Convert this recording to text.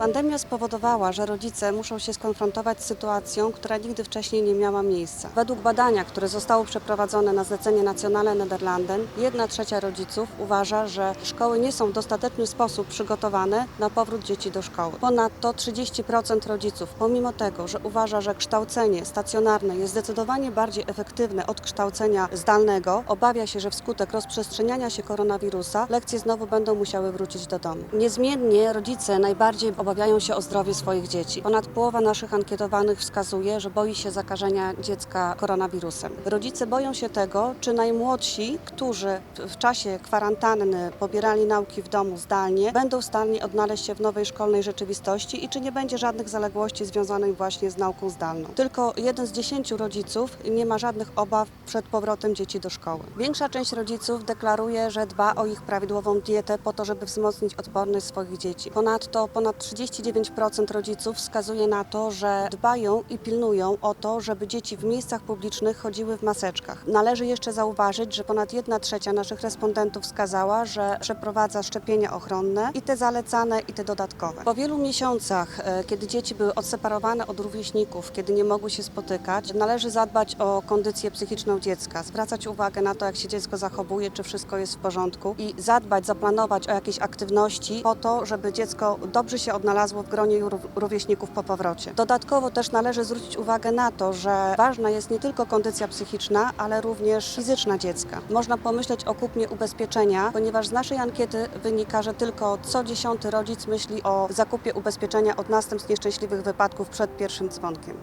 Pandemia spowodowała, że rodzice muszą się skonfrontować z sytuacją, która nigdy wcześniej nie miała miejsca. Według badania, które zostało przeprowadzone na zlecenie Nationale Nederlanden, jedna trzecia rodziców uważa, że szkoły nie są w dostateczny sposób przygotowane na powrót dzieci do szkoły. Ponadto 30% rodziców, pomimo tego, że uważa, że kształcenie stacjonarne jest zdecydowanie bardziej efektywne od kształcenia zdalnego, obawia się, że wskutek rozprzestrzeniania się koronawirusa lekcje znowu będą musiały wrócić do domu. Niezmiennie rodzice najbardziej obawiają się o zdrowie swoich dzieci. Ponad połowa naszych ankietowanych wskazuje, że boi się zakażenia dziecka koronawirusem. Rodzice boją się tego, czy najmłodsi, którzy w czasie kwarantanny pobierali nauki w domu zdalnie, będą w stanie odnaleźć się w nowej szkolnej rzeczywistości i czy nie będzie żadnych zaległości związanych właśnie z nauką zdalną. Tylko jeden z dziesięciu rodziców nie ma żadnych obaw przed powrotem dzieci do szkoły. Większa część rodziców deklaruje, że dba o ich prawidłową dietę po to, żeby wzmocnić odporność swoich dzieci. Ponadto ponad 39% rodziców wskazuje na to, że dbają i pilnują o to, żeby dzieci w miejscach publicznych chodziły w maseczkach. Należy jeszcze zauważyć, że ponad 1 trzecia naszych respondentów wskazała, że przeprowadza szczepienia ochronne i te zalecane i te dodatkowe. Po wielu miesiącach, e, kiedy dzieci były odseparowane od rówieśników, kiedy nie mogły się spotykać, należy zadbać o kondycję psychiczną dziecka, zwracać uwagę na to, jak się dziecko zachowuje, czy wszystko jest w porządku i zadbać, zaplanować o jakieś aktywności po to, żeby dziecko dobrze się odnalazło w gronie ró- rówieśników po powrocie. Dodatkowo też należy zwrócić uwagę na to, że ważna jest nie tylko kondycja psychiczna, ale również fizyczna dziecka. Można pomyśleć o kupnie ubezpieczenia, ponieważ z naszej ankiety wynika, że tylko co dziesiąty rodzic myśli o zakupie ubezpieczenia od następstw nieszczęśliwych wypadków przed pierwszym dzwonkiem.